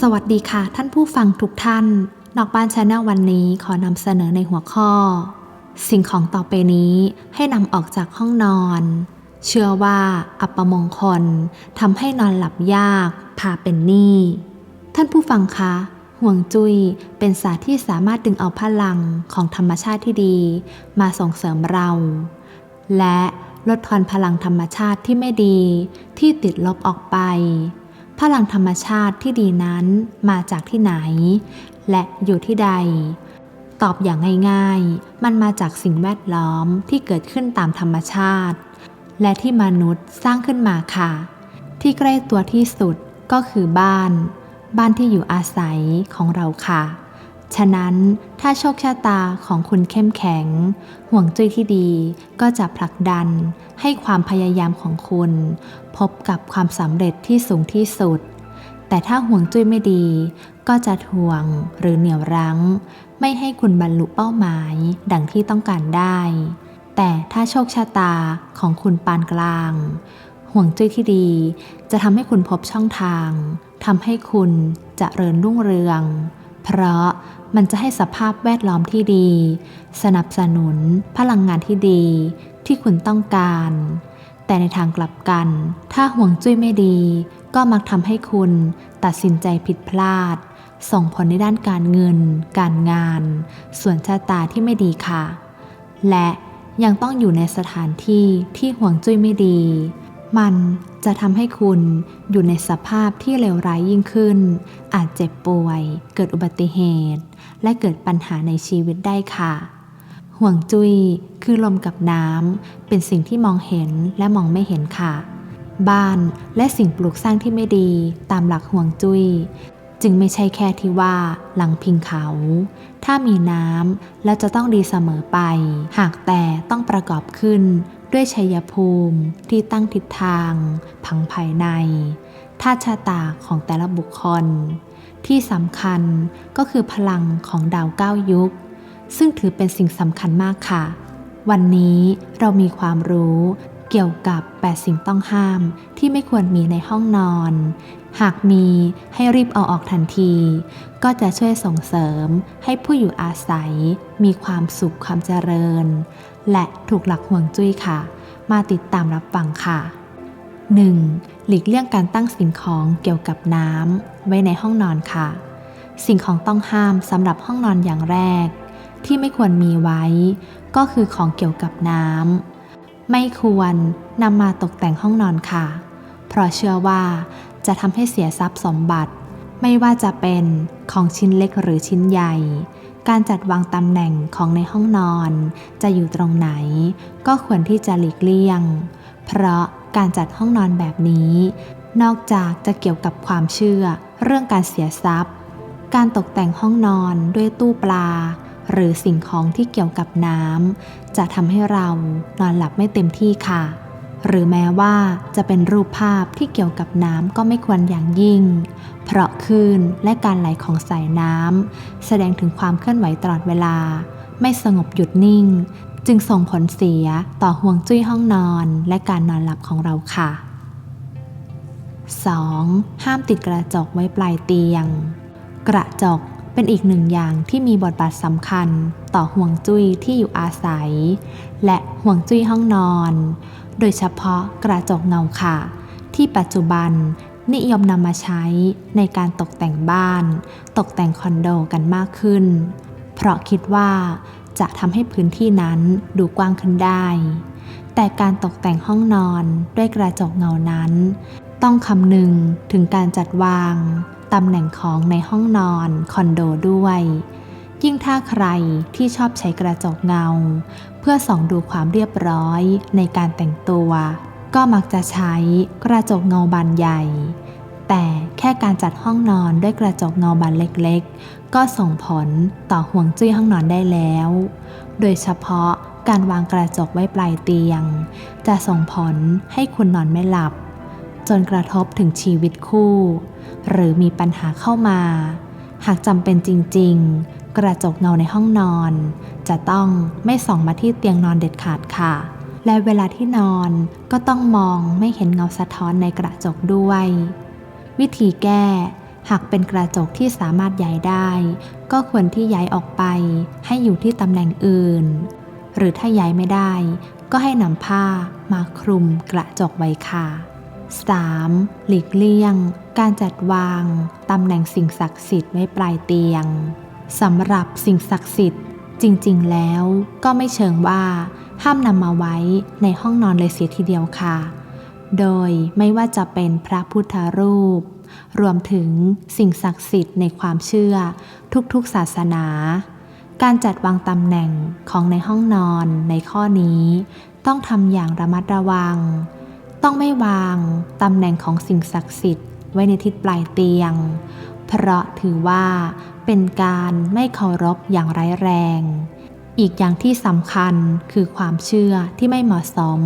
สวัสดีค่ะ ท่านผู้ฟังทุกท่าน นอกบ้านชาแนลวันนี้ขอนำเสนอในหัวข้อ สิ่งของต่อไปนี้ให้นำออกจากห้องนอน เชื่อว่าอัปมงคลทำให้นอนหลับยากพาเป็นหนี้ ท่านผู้ฟังคะห่วงจุ้ยเป็นศาสตร์ที่สามารถดึงเอาพลังของธรรมชาติที่ดี มาส่งเสริมเรา และลดทอนพลังธรรมชาติที่ไม่ดีที่ติดลบออกไป พลังธรรมชาติที่ดีนั้นมาจากที่ไหน และอยู่ที่ใด ตอบอย่างง่ายๆ มันมาจากสิ่งแวดล้อมที่เกิดขึ้นตามธรรมชาติ และที่มนุษย์สร้างขึ้นมาค่ะ ที่ใกล้ตัวที่สุดก็คือบ้าน บ้านที่อยู่อาศัยของเราค่ะ ฉะนั้นถ้าโชคชะตาของคุณเข้มแข็ง ห่วงจุ้ยที่ดีก็จะผลักดันให้ความพยายามของคุณ พบกับความสำเร็จที่สูงที่สุด แต่ถ้าห่วงจุ้ยไม่ดี ก็จะทวงหรือเหนี่ยวรั้ง ไม่ให้คุณบรรลุเป้าหมายดังที่ต้องการได้ แต่ถ้าโชคชะตาของคุณปานกลาง ห่วงจุ้ยที่ดี จะทำให้คุณพบช่องทางทำให้คุณเจะเริญรุ่งเรือง เพราะมันจะให้สภาพแวดล้อมที่ดี สนับสนุนพลังงานที่ดีที่คุณต้องการ แต่ในทางกลับกัน ถ้าห่วงจุ้ยไม่ดี ก็มักทำให้คุณตัดสินใจผิดพลาด ส่งผลในด้านการเงิน การงาน ส่วนชะตาที่ไม่ดีค่ะ และยังต้องอยู่ในสถานที่ที่ห่วงจุ้ยไม่ดี มันจะทำให้คุณอยู่ในสภาพที่เลวร้ายยิ่งขึ้น อาจเจ็บป่วย เกิดอุบัติเหตุ และเกิดปัญหาในชีวิตได้ค่ะ ห่วงจุ้ยคือลมกับน้ำเป็นสิ่งที่มองเห็นและมองไม่เห็นค่ะ บ้านและสิ่งปลูกสร้างที่ไม่ดีตามหลักห่วงจุ้ยจึงไม่ใช่แค่ที่ว่าหลังพิงเขา ถ้ามีน้ำแล้วจะต้องดีเสมอไป หากแต่ต้องประกอบขึ้นด้วยชัยภูมิที่ตั้งทิศทางพังภายในท่าชะตาของแต่ละบุคคล ที่สำคัญก็คือพลังของดาวเก้ายุค ซึ่งถือเป็นสิ่งสำคัญมากค่ะ วันนี้เรามีความรู้เกี่ยวกับ 8 สิ่งต้องห้ามที่ไม่ควรมีในห้องนอน หากมีให้รีบเอาออกทันที ก็จะช่วยส่งเสริมให้ผู้อยู่อาศัย มีความสุขความเจริญ และถูกหลักห่วงจุ้ยค่ะ มาติดตามรับฟังค่ะ 1. หลีกเลี่ยงการตั้งสิ่งของเกี่ยวกับน้ำไว้ในห้องนอนค่ะ สิ่งของต้องห้ามสำหรับห้องนอนอย่างแรก ที่ไม่ควรมีไว้ ก็คือของเกี่ยวกับน้ำไม่ควรนำมาตกแต่งห้องนอนค่ะ เพราะเชื่อว่า จะทำให้เสียทรัพย์สมบัติ ไม่ว่าจะเป็นของชิ้นเล็กหรือชิ้นใหญ่ การจัดวางตำแหน่งของในห้องนอน จะอยู่ตรงไหน ก็ควรที่จะหลีกเลี่ยง เพราะการจัดห้องนอนแบบนี้ นอกจากจะเกี่ยวกับความเชื่อเรื่องการเสียทรัพย์ การตกแต่งห้องนอนด้วยตู้ปลา หรือสิ่งของที่เกี่ยวกับน้ำจะทำให้เรานอนหลับไม่เต็มที่ค่ะ หรือแม้ว่าจะเป็นรูปภาพที่เกี่ยวกับน้ำก็ไม่ควรอย่างยิ่ง เพราะคลื่นและการไหลของสายน้ำแสดงถึงความเคลื่อนไหวตลอดเวลา ไม่สงบหยุดนิ่ง จึงส่งผลเสียต่อห่วงจุ้ยห้องนอนและการนอนหลับของเราค่ะ 2. ห้ามติดกระจกไว้ปลายเตียง กระจก เป็นอีกหนึ่งอย่างที่มีบทบาทสำคัญต่อห่วงจุ้ยที่อยู่อาศัย และห่วงจุ้ยห้องนอน โดยเฉพาะกระจกเงาค่ะ ที่ปัจจุบันนิยมนำมาใช้ในการตกแต่งบ้าน ตกแต่งคอนโดกันมากขึ้น เพราะคิดว่าจะทำให้พื้นที่นั้นดูกว้างขึ้นได้ แต่การตกแต่งห้องนอนด้วยกระจกเงานั้น ต้องคำนึงถึงการจัดวาง ตำแหน่งของในห้องนอนคอนโดด้วย ยิ่งถ้าใครที่ชอบใช้กระจกเงา เพื่อส่องดูความเรียบร้อยในการแต่งตัว ก็มักจะใช้กระจกเงาบานใหญ่ แต่แค่การจัดห้องนอนด้วยกระจกเงาบานเล็กๆ ก็ส่งผลต่อห่วงจุ้ยห้องนอนได้แล้ว โดยเฉพาะการวางกระจกไว้ปลายเตียง จะส่งผลให้คุณนอนไม่หลับ จนกระทบถึงชีวิตคู่ หรือมีปัญหาเข้ามา หากจำเป็นจริง ๆ กระจกเงาในห้องนอน จะต้องไม่ส่องมาที่เตียงนอนเด็ดขาดค่ะ และเวลาที่นอนก็ต้องมองไม่เห็นเงาสะท้อนในกระจกด้วย วิธีแก้หากเป็นกระจกที่สามารถย้ายได้ ก็ควรที่ย้ายออกไป ให้อยู่ที่ตำแหน่งอื่น หรือถ้าย้ายไม่ได้ ก็ให้นำผ้ามาคลุมกระจกไว้ค่ะ 3. หลีกเลี่ยง การจัดวางตำแหน่งสิ่งศักดิ์สิทธิ์ไว้ปลายเตียงสำหรับสิ่งศักดิ์สิทธิ์ จริง ๆ แล้วก็ไม่เชิงว่า ห้ามนำมาไว้ในห้องนอนเลยเสียทีเดียวค่ะ โดยไม่ว่าจะเป็นพระพุทธรูป รวมถึงสิ่งศักดิ์สิทธิ์ในความเชื่อ ทุกๆศาสนา การจัดวางตำแหน่งของในห้องนอนในข้อนี้ ต้องทำอย่างระมัดระวัง ต้องไม่วางตำแหน่งของสิ่งศักดิ์สิทธิ์ไว้ในทิศปลายเตียง เพราะถือว่าเป็นการไม่เคารพอย่างร้ายแรง อีกอย่างที่สำคัญคือความเชื่อที่ไม่เหมาะสม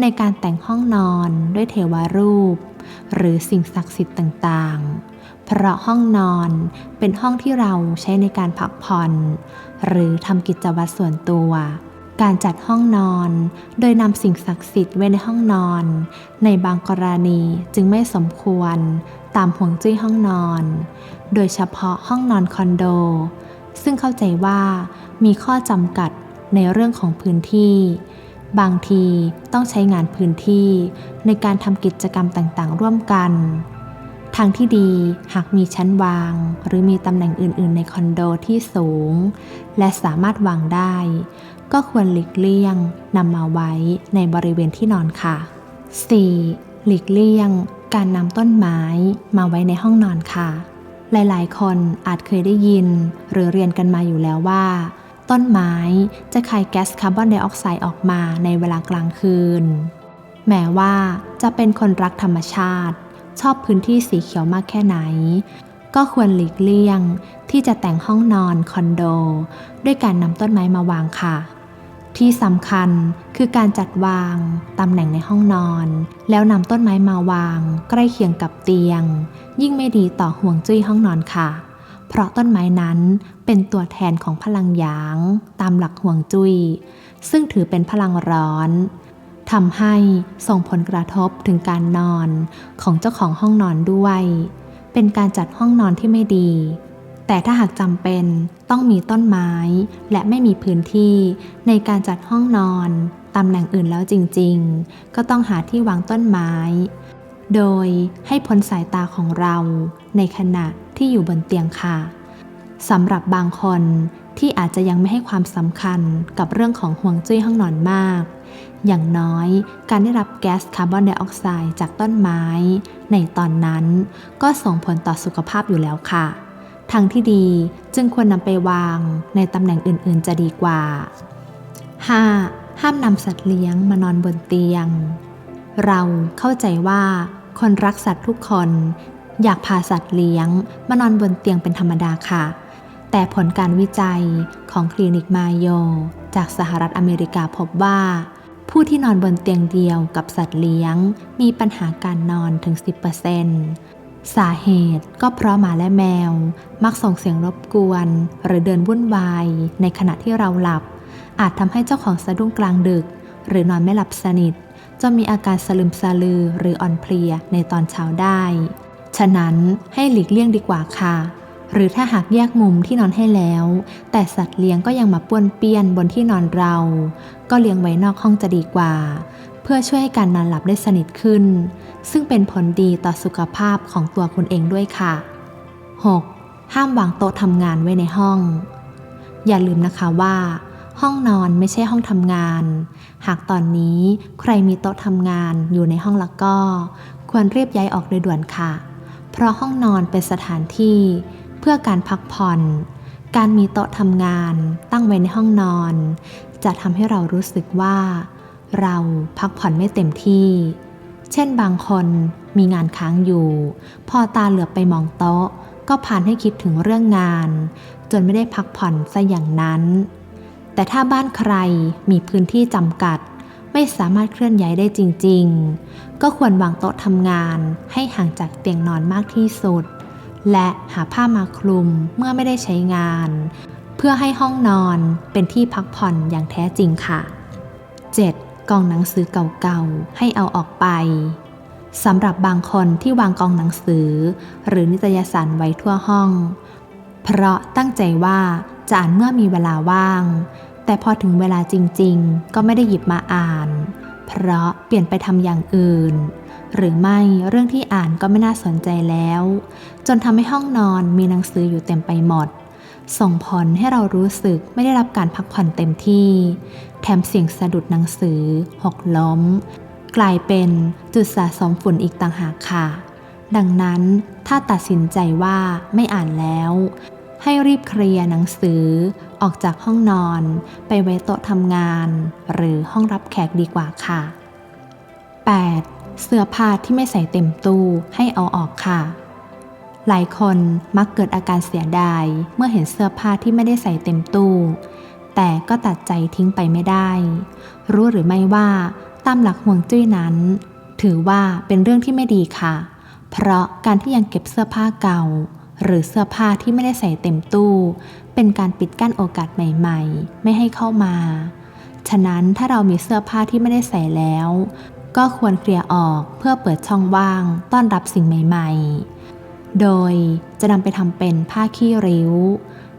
ในการแต่งห้องนอนด้วยเทวรูป หรือสิ่งศักดิ์สิทธิ์ต่างๆ เพราะห้องนอนเป็นห้องที่เราใช้ในการพักผ่อน หรือทำกิจวัตรส่วนตัว การจัดห้องนอน โดยนำสิ่งศักดิ์สิทธิ์ไว้ในห้องนอน ในบางกรณีจึงไม่สมควร ตามห่วงจุ้ยห้องนอน โดยเฉพาะห้องนอนคอนโด ซึ่งเข้าใจว่ามีข้อจำกัดในเรื่องของพื้นที่ บางทีต้องใช้งานพื้นที่ในการทำกิจกรรมต่างๆ ร่วมกัน ทางที่ดีหากมีชั้นวาง หรือมีตำแหน่งอื่น ๆ ในคอนโดที่สูง และสามารถวางได้ก็ควรหลีกเลี่ยงนำมาไว้ในบริเวณที่นอนค่ะ 4. หลีกเลี่ยง การนำต้นไม้มาไว้ในห้องนอนค่ะ หลายๆ คนอาจเคยได้ยิน หรือเรียนกันมาอยู่แล้วว่า ต้นไม้จะคายแก๊สคาร์บอนไดออกไซด์ออกมาในเวลากลางคืน แม้ว่าจะเป็นคนรักธรรมชาติ ชอบพื้นที่สีเขียวมากแค่ไหน ก็ควรหลีกเลี่ยงที่จะแต่งห้องนอนคอนโด ด้วยการนำต้นไม้มาวางค่ะ ที่สำคัญคือการจัดวางตำแหน่งในห้องนอน แล้วนำต้นไม้มาวาง ใกล้เคียงกับเตียง ยิ่งไม่ดีต่อห่วงจุ้ยห้องนอนค่ะ เพราะต้นไม้นั้นเป็นตัวแทนของพลังหยาง ตามหลักห่วงจุย้ยซึ่งถือเป็นพลังร้อนทำให้ส่งผลกระทบถึงการนอนของเจ้าของห้องนอนด้วย เป็นการจัดห้องนอนที่ไม่ดี แต่ถ้าหากจำเป็นต้องมีต้นไม้ และไม่มีพื้นที่ในการจัดห้องนอนตำแหน่งอื่นแล้วจริงๆ ก็ต้องหาที่วางต้นไม้ โดยให้พ้นสายตาของเราในขณะที่อยู่บนเตียงค่ะสำหรับบางคนที่อาจจะยังไม่ให้ความสำคัญกับเรื่องของห่วงจุ้ยห้องนอนมาก อย่างน้อยการได้รับแก๊สคาร์บอนไดออกไซด์จากต้นไม้ ในตอนนั้นก็ส่งผลต่อสุขภาพอยู่แล้วค่ะ ทางที่ดีจึงควรนำไปวางในตำแหน่งอื่นๆจะดีกว่า 5. ห้ามนำสัตว์เลี้ยงมานอนบนเตียง เราเข้าใจว่าคนรักสัตว์ทุกคน อยากพาสัตว์เลี้ยงมานอนบนเตียงเป็นธรรมดาค่ะ แต่ผลการวิจัยของคลินิกมาโย จากสหรัฐอเมริกาพบว่า ผู้ที่นอนบนเตียงเดียวกับสัตว์เลี้ยง มีปัญหาการนอนถึง 10% สาเหตุก็เพราะหมาและแมว มักส่งเสียงรบกวน หรือเดินวุ่นวาย ในขณะที่เราหลับ อาจทำให้เจ้าของสะดุ้งกลางดึก หรือนอนไม่หลับสนิทจนมีอาการสลึมสลือหรืออ่อนเพลียในตอนเช้าได้ ฉะนั้นให้หลีกเลี่ยงดีกว่าค่ะ หรือถ้าหากแยกมุมที่นอนให้แล้ว แต่สัตว์เลี้ยงก็ยังมาป้วนเปี้ยนบนที่นอนเรา ก็เลี้ยงไว้นอกห้องจะดีกว่า เพื่อช่วยให้การนอนหลับได้สนิทขึ้น ซึ่งเป็นผลดีต่อสุขภาพของตัวคุณเองด้วยค่ะ 6. ห้ามวางโต๊ะทำงานไว้ในห้อง อย่าลืมนะคะว่า ห้องนอนไม่ใช่ห้องทำงาน หากตอนนี้ใครมีโต๊ะทำงานอยู่ในห้องแล้วก็ ควรรีบย้ายออกโดยด่วนค่ะ เพราะห้องนอนเป็นสถานที่เพื่อการพักผ่อนการมีโต๊ะทำงานตั้งไว้ในห้องนอน จะทำให้เรารู้สึกว่า เราพักผ่อนไม่เต็มที่ เช่นบางคนมีงานค้างอยู่ พอตาเหลือบไปมองโต๊ะ ก็พานให้คิดถึงเรื่องงาน จนไม่ได้พักผ่อนซะอย่างนั้น แต่ถ้าบ้านใครมีพื้นที่จำกัด ไม่สามารถเคลื่อนย้ายได้จริง ๆ ก็ควรวางโต๊ะทำงานให้ห่างจากเตียงนอนมากที่สุด และหาผ้ามาคลุมเมื่อไม่ได้ใช้งาน เพื่อให้ห้องนอนเป็นที่พักผ่อนอย่างแท้จริงค่ะ 7. กองหนังสือเก่าๆ ให้เอาออกไปสำหรับบางคนที่วางกองหนังสือ หรือนิตยสารไว้ทั่วห้อง เพราะตั้งใจว่าจะอ่านเมื่อมีเวลาว่าง แต่พอถึงเวลาจริงๆ ก็ไม่ได้หยิบมาอ่าน เพราะเปลี่ยนไปทำอย่างอื่น หรือไม่เรื่องที่อ่านก็ไม่น่าสนใจแล้ว จนทำให้ห้องนอนมีหนังสืออยู่เต็มไปหมด ส่งผลให้เรารู้สึกไม่ได้รับการพักผ่อนเต็มที่ แถมเสียงสะดุดหนังสือ หกล้ม กลายเป็นจุดสะสมฝุ่นอีกต่างหากค่ะ ดังนั้นถ้าตัดสินใจว่าไม่อ่านแล้ว ให้รีบเคลียร์หนังสือ ออกจากห้องนอน ไปไว้โต๊ะทำงาน หรือห้องรับแขกดีกว่าค่ะ 8. เสื้อผ้าที่ไม่ใส่เต็มตู้ให้เอาออกค่ะ หลายคนมักเกิดอาการเสียดาย เมื่อเห็นเสื้อผ้าที่ไม่ได้ใส่เต็มตู้ แต่ก็ตัดใจทิ้งไปไม่ได้ รู้หรือไม่ว่าตามหลักห่วงจุ้ยนั้น ถือว่าเป็นเรื่องที่ไม่ดีค่ะ เพราะการที่ยังเก็บเสื้อผ้าเก่า หรือเสื้อผ้าที่ไม่ได้ใส่เต็มตู้ เป็นการปิดกั้นโอกาสใหม่ ๆ ไม่ให้เข้ามา ฉะนั้นถ้าเรามีเสื้อผ้าที่ไม่ได้ใส่แล้ว ก็ควรเคลียร์ออกเพื่อเปิดช่องว่าง ต้อนรับสิ่งใหม่ ๆ โดยจะนำไปทำเป็นผ้าขี้ริ้ว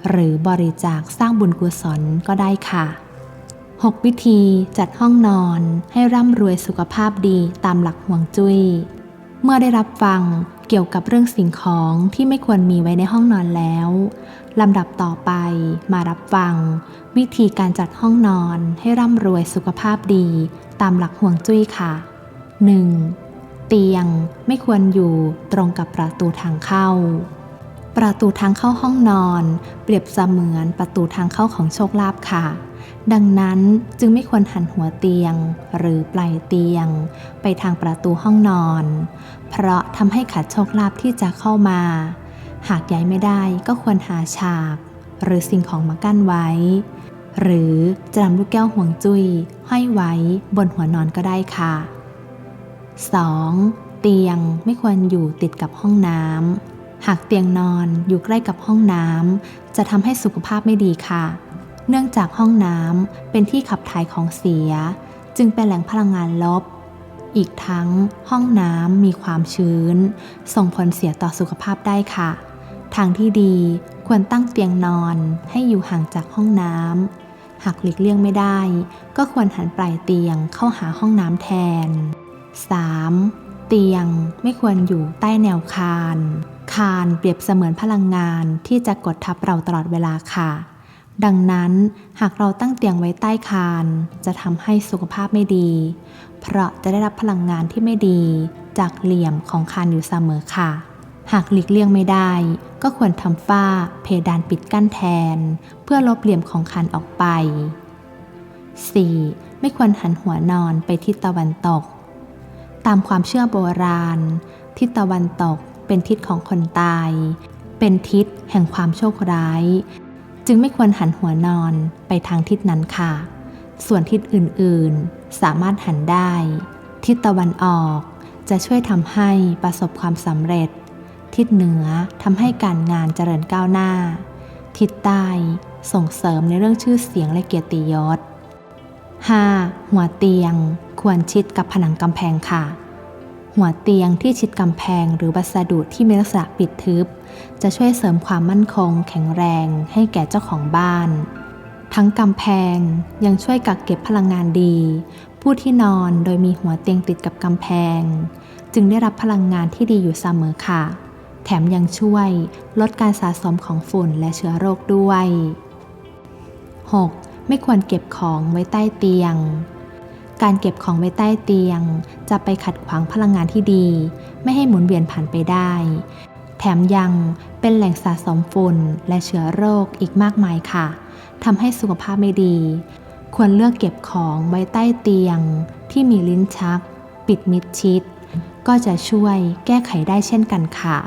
หรือบริจาคสร้างบุญกุศลก็ได้ค่ะ 6 วิธีจัดห้องนอนให้ร่ำรวยสุขภาพดีตามหลักห่วงจุย้ย เมื่อได้รับฟังเกี่ยวกับเรื่องสิ่งของที่ไม่ควรมีไว้ในห้องนอนแล้วลำดับต่อไปมารับฟัง วิธีการจัดห้องนอนให้ร่ำรวยสุขภาพดี ตามหลักห่วงจุ้ยค่ะ 1. เตียงไม่ควรอยู่ตรงกับประตูทางเข้า ประตูทางเข้าห้องนอน เปรียบเสมือนประตูทางเข้าของโชคลาภค่ะ ดังนั้นจึงไม่ควรหันหัวเตียง หรือปลายเตียง ไปทางประตูห้องนอน เพราะทำให้ขัดโชคลาภที่จะเข้ามา หากย้ายไม่ได้ก็ควรหาฉาก หรือสิ่งของมากั้นไว้ หรือจะนำลูกแก้วห่วงจุ้ยห้อยไว้บนหัวนอนก็ได้ค่ะ 2. เตียงไม่ควรอยู่ติดกับห้องน้ำ หากเตียงนอนอยู่ใกล้กับห้องน้ำจะทำให้สุขภาพไม่ดีค่ะ เนื่องจากห้องน้ำเป็นที่ขับถ่ายของเสีย จึงเป็นแหล่งพลังงานลบ อีกทั้งห้องน้ำมีความชื้น ส่งผลเสียต่อสุขภาพได้ค่ะ ทางที่ดีควรตั้งเตียงนอนให้อยู่ห่างจากห้องน้ำหากหลีกเลี่ยงไม่ได้ ก็ควรหันปลายเตียงเข้าหาห้องน้ำแทน 3. เตียงไม่ควรอยู่ใต้แนวคาน คานเปรียบเสมือนพลังงานที่จะกดทับเราตลอดเวลาค่ะ ดังนั้นหากเราตั้งเตียงไว้ใต้คาน จะทำให้สุขภาพไม่ดี เพราะจะได้รับพลังงานที่ไม่ดี จากเหลี่ยมของคานอยู่เสมอค่ะ หากหลีกเลี่ยงไม่ได้ ก็ควรทำฝ้าเพดานปิดกั้นแทน เพื่อลบเหลี่ยมของคานออกไป 4. ไม่ควรหันหัวนอนไปทิศตะวันตก ตามความเชื่อโบราณ ทิศตะวันตกเป็นทิศของคนตาย เป็นทิศแห่งความโชคร้าย จึงไม่ควรหันหัวนอนไปทางทิศนั้นค่ะ ส่วนทิศอื่นๆ สามารถหันได้ ทิศตะวันออกจะช่วยทำให้ประสบความสำเร็จ ทิศเหนือทำให้การงานเจริญก้าวหน้า ทิศใต้ส่งเสริมในเรื่องชื่อเสียงและเกียรติยศ 5. หัวเตียง ควรชิดกับผนังกำแพงค่ะ หัวเตียงที่ชิดกำแพงหรือวัสดุที่มีลักษณะปิดทึบ จะช่วยเสริมความมั่นคง แข็งแรงให้แก่เจ้าของบ้าน ทั้งกำแพงยังช่วยกักเก็บพลังงานดี ผู้ที่นอนโดยมีหัวเตียงติดกับกำแพง จึงได้รับพลังงานที่ดีอยู่เสมอค่ะ แถมยังช่วยลดการสะสมของฝุ่นและเชื้อโรคด้วย 6. ไม่ควรเก็บของไว้ใต้เตียง การเก็บของไว้ใต้เตียง จะไปขัดขวางพลังงานที่ดี ไม่ให้หมุนเวียนผ่านไปได้ แถมยังเป็นแหล่งสะสมฝุ่นและเชื้อโรคอีกมากมายค่ะทำให้สุขภาพไม่ดี ควรเลือกเก็บของไว้ใต้เตียง ที่มีลิ้นชัก ปิดมิดชิด ก็จะช่วยแก้ไขได้เช่นกันค่ะ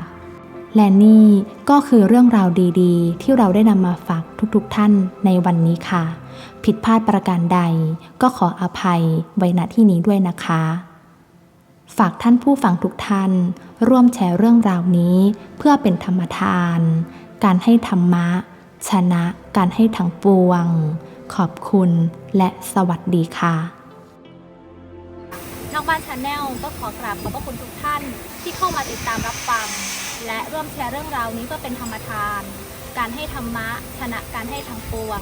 และนี่ก็คือเรื่องราวดีๆ ที่เราได้นำมาฝากทุกๆท่านในวันนี้ค่ะ ผิดพลาดประการใดก็ขออภัยไว้ณที่นี้ด้วยนะคะ ฝากท่านผู้ฟังทุกท่าน ร่วมแชร์เรื่องราวนี้เพื่อเป็นธรรมทาน การให้ธรรมะ ชนะการให้ทั้งปวง ขอบคุณและสวัสดีค่ะน้องบ้านชาแนลก็ขอกราบขอบพระคุณทุกท่านที่เข้ามาติดตามรับฟัง และร่วมแชร์เรื่องราวนี้เพื่อเป็นธรรมทาน การให้ธรรมะชนะการให้ทั้งปวง